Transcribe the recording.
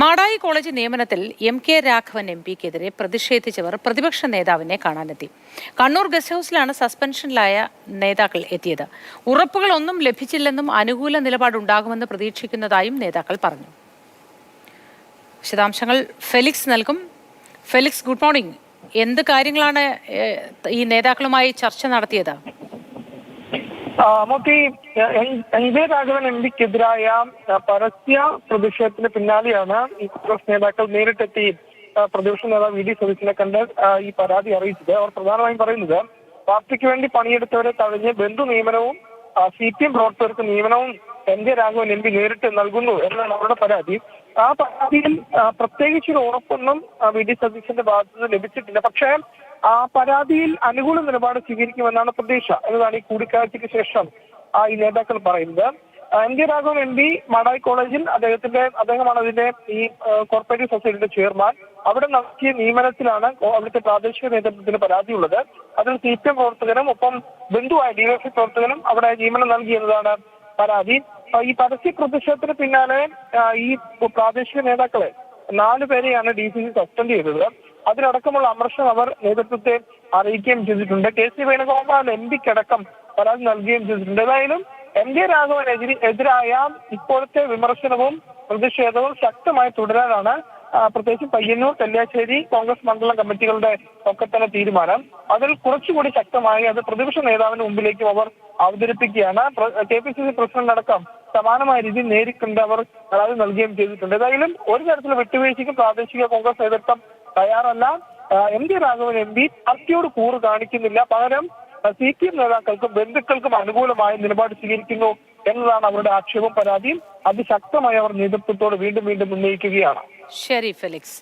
Madayi college നിയമനത്തിൽ M K Raghavan M പിക്കെതിരെ പ്രതിഷേധിച്ചവർ പ്രതിപക്ഷ നേതാവിനെ കാണാനെത്തി. കണ്ണൂർ ഗസ്റ്റ് ഹൗസിലാണ് സസ്പെൻഷനിലായ നേതാക്കൾ എത്തിയത്. ഉറപ്പുകളൊന്നും ലഭിച്ചില്ലെന്നും അനുകൂല നിലപാടുണ്ടാകുമെന്ന് പ്രതീക്ഷിക്കുന്നതായും നേതാക്കൾ പറഞ്ഞു. വിശദാംശങ്ങൾ ഫെലിക്സ് നൽകും. Felix good morning. എന്ത് കാര്യങ്ങളാണ് ഈ നേതാക്കളുമായി ചർച്ച നടത്തിയത്? ഈ എൻ- ജെ രാഘവൻ എം പിക്കെതിരായ പരസ്യ പ്രതിഷേധത്തിന് പിന്നാലെയാണ് ഈ കോൺഗ്രസ് നേതാക്കൾ നേരിട്ടെത്തി പ്രതിപക്ഷ നേതാവ് വി ഡി സതീശനെ കണ്ട് ഈ പരാതി അറിയിച്ചത്. അവർ പ്രധാനമായും പറയുന്നത് പാർട്ടിക്ക് വേണ്ടി പണിയെടുത്തവരെ തഴഞ്ഞ് ബന്ധു നിയമനവും സി പി എം പ്രവർത്തകർക്ക് നിയമനവും N J Raghavan M P നേരിട്ട് നൽകുന്നു എന്നാണ് അവരുടെ പരാതി. ആ പരാതിയിൽ പ്രത്യേകിച്ച് ഒരു ഉറപ്പൊന്നും വി ഡി സതീശന്റെ ഭാഗത്തുനിന്ന് ലഭിച്ചിട്ടില്ല. പക്ഷേ ആ പരാതിയിൽ അനുകൂല നിലപാട് സ്വീകരിക്കുമെന്നാണ് പ്രതീക്ഷ. എന്നതാണ് ഈ കൂടിക്കാഴ്ചയ്ക്ക് ശേഷം ഈ നേതാക്കൾ പറയുന്നത്. N K Raghavan M P Madayi കോളേജിൽ അദ്ദേഹത്തിന്റെ അദ്ദേഹമാണ് അതിന്റെ ഈ കോർപ്പറേറ്റീവ് സൊസൈറ്റിയുടെ ചെയർമാൻ അവിടെ നടത്തിയ നിയമനത്തിലാണ് അവിടുത്തെ പ്രാദേശിക നേതൃത്വത്തിന് പരാതിയുള്ളത്. അതിൽ സി പി എം പ്രവർത്തകനും ഒപ്പം ബന്ധുവായ ഡിവൈഎഫ്ഐ പ്രവർത്തകനും അവിടെ നിയമനം നൽകി എന്നതാണ് പരാതി. ഈ പരസ്യ പ്രതിഷേധത്തിന് പിന്നാലെ ഈ പ്രാദേശിക നേതാക്കളെ നാലു പേരെയാണ് ഡി സി സി സസ്പെൻഡ് ചെയ്തത്. അതിലടക്കമുള്ള അമർഷം അവർ നേതൃത്വത്തെ അറിയിക്കുകയും ചെയ്തിട്ടുണ്ട്. കെ സി വേണുഗോപാൽ എം പിക്കടക്കം പരാതി നൽകുകയും ചെയ്തിട്ടുണ്ട്. ഏതായാലും എം കെ രാഘവനെതിരെ എതിരായ ഇപ്പോഴത്തെ വിമർശനവും പ്രതിഷേധവും ശക്തമായി തുടരാനാണ് പ്രത്യേകിച്ച് പയ്യന്നൂർ കല്യാശ്ശേരി കോൺഗ്രസ് മണ്ഡലം കമ്മിറ്റികളുടെ ഒക്കെ തന്നെ തീരുമാനം. അതിൽ കുറച്ചുകൂടി ശക്തമായി അത് പ്രതിപക്ഷ നേതാവിന് മുമ്പിലേക്കും അവർ അവതരിപ്പിക്കുകയാണ്. K P C C president അടക്കം സമാനമായ രീതിയിൽ നേരിട്ടുണ്ട് അവർ പരാതി നൽകുകയും ചെയ്തിട്ടുണ്ട്. ഏതായാലും ഒരു തരത്തിലും വിട്ടുവീഴ്ചയ്ക്കും പ്രാദേശിക കോൺഗ്രസ് നേതൃത്വം തയ്യാറല്ല. M D Raghavan M P പാർട്ടിയോട് കൂറ് കാണിക്കുന്നില്ല. പകരം സി പി എം നേതാക്കൾക്കും ബന്ധുക്കൾക്കും അനുകൂലമായ നിലപാട് സ്വീകരിക്കുന്നു എന്നതാണ് അവരുടെ ആക്ഷേപം പരാതിയും. അതിശക്തമായി അവർ നേതൃത്വത്തോട് വീണ്ടും വീണ്ടും ഉന്നയിക്കുകയാണ്. ശരി ഫെലിക്സ്.